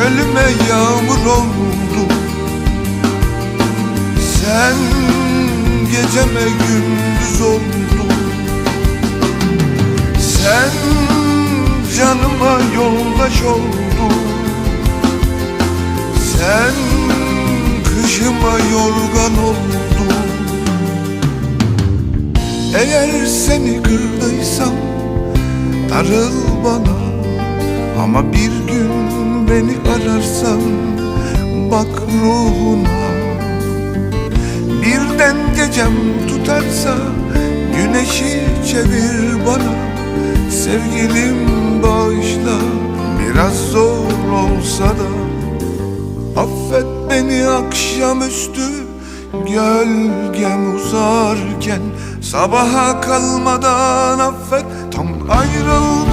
Çölüme yağmur oldun Sen geceme gündüz oldun Sen canıma yoldaş oldun Sen kışıma yorgan oldun Eğer seni kırdıysam darıl bana. Ama bir gün beni bak ruhuna. Birden gecem tutarsa güneşi çevir bana. Sevgilim bağışla biraz zor olsa da. Affet beni akşamüstü Gölgem uzarken. Sabaha kalmadan affet Tam derken